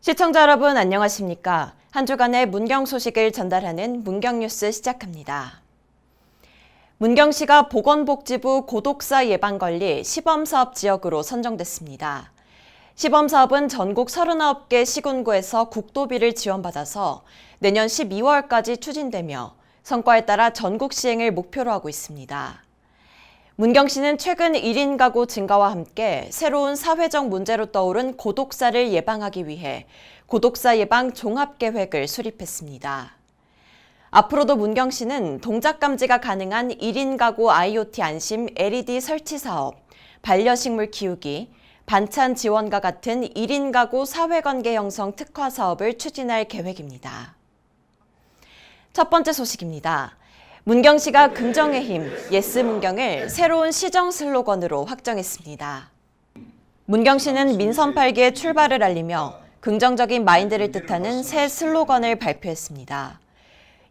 시청자 여러분 안녕하십니까? 한 주간의 문경 소식을 전달하는 문경 뉴스 시작합니다. 문경시가 보건복지부 고독사 예방관리 시범사업 지역으로 선정됐습니다. 시범사업은 전국 39개 시군구에서 국도비를 지원받아서 내년 12월까지 추진되며 성과에 따라 전국 시행을 목표로 하고 있습니다. 문경시는 최근 1인 가구 증가와 함께 새로운 사회적 문제로 떠오른 고독사를 예방하기 위해 고독사 예방 종합계획을 수립했습니다. 앞으로도 문경시는 동작 감지가 가능한 1인 가구 IoT 안심 LED 설치 사업, 반려식물 키우기, 반찬 지원과 같은 1인 가구 사회관계 형성 특화 사업을 추진할 계획입니다. 첫 번째 소식입니다. 문경 시가 긍정의 힘, 예스 문경을 새로운 시정 슬로건으로 확정했습니다. 문경 시는 민선 8기의 출발을 알리며 긍정적인 마인드를 뜻하는 새 슬로건을 발표했습니다.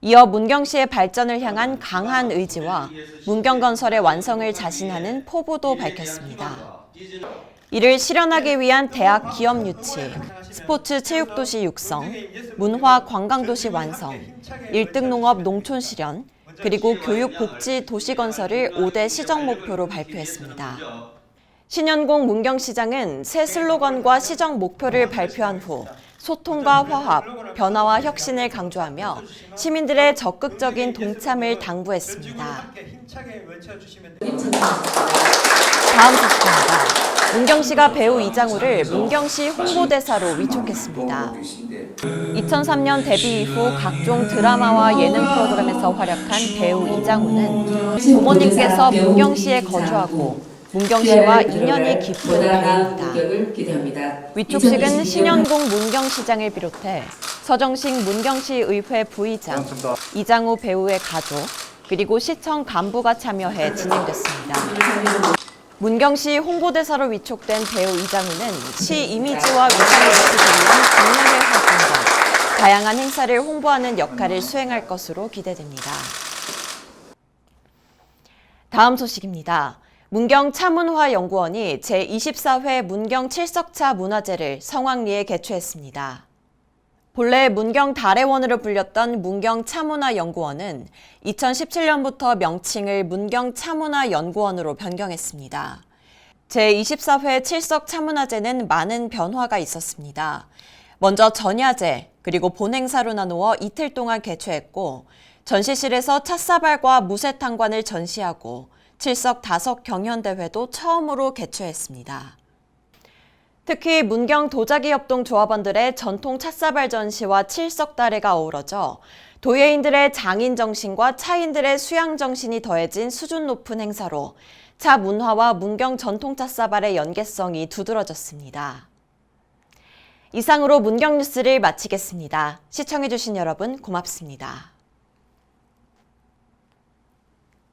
이어 문경 시의 발전을 향한 강한 의지와 문경 건설의 완성을 자신하는 포부도 밝혔습니다. 이를 실현하기 위한 대학 기업 유치, 스포츠 체육도시 육성, 문화 관광도시 완성, 1등 농업 농촌 실현, 그리고 교육 복지 도시 건설을 5대 시정 목표로 발표했습니다. 신현공 문경시장은 새 슬로건과 시정 목표를 발표한 후 소통과 화합, 변화와 혁신을 강조하며 시민들의 적극적인 동참을 당부했습니다. 다음 소식입니다. 문경시가 배우 이장우를 문경시 홍보대사로 위촉했습니다. 2003년 데뷔 이후 각종 드라마와 예능 프로그램에서 활약한 배우 이장우는 부모님께서 문경시에 거주하고 문경시와 인연이 깊은 배우입니다. 위촉식은 신현공 문경 시장을 비롯해 서정식 문경 시 의회 부의장, 이장우 배우의 가족, 그리고 시청 간부가 참여해 진행됐습니다. 문경시 홍보대사로 위촉된 배우 이장우는 시 이미지와 위상을 높이기 위한 국내외 활동과 다양한 행사를 홍보하는 역할을 수행할 것으로 기대됩니다. 다음 소식입니다. 문경 차문화 연구원이 제24회 문경 칠석차 문화제를 성황리에 개최했습니다. 본래 문경 달해원으로 불렸던 문경 차문화 연구원은 2017년부터 명칭을 문경 차문화 연구원으로 변경했습니다. 제24회 칠석 차문화제는 많은 변화가 있었습니다. 먼저 전야제, 그리고 본행사로 나누어 이틀 동안 개최했고, 전시실에서 찻사발과 무쇠탕관을 전시하고, 칠석 다섯 경연대회도 처음으로 개최했습니다. 특히 문경 도자기 협동 조합원들의 전통 찻사발 전시와 칠석 다래가 어우러져 도예인들의 장인 정신과 차인들의 수양 정신이 더해진 수준 높은 행사로 차 문화와 문경 전통 찻사발의 연계성이 두드러졌습니다. 이상으로 문경 뉴스를 마치겠습니다. 시청해주신 여러분 고맙습니다.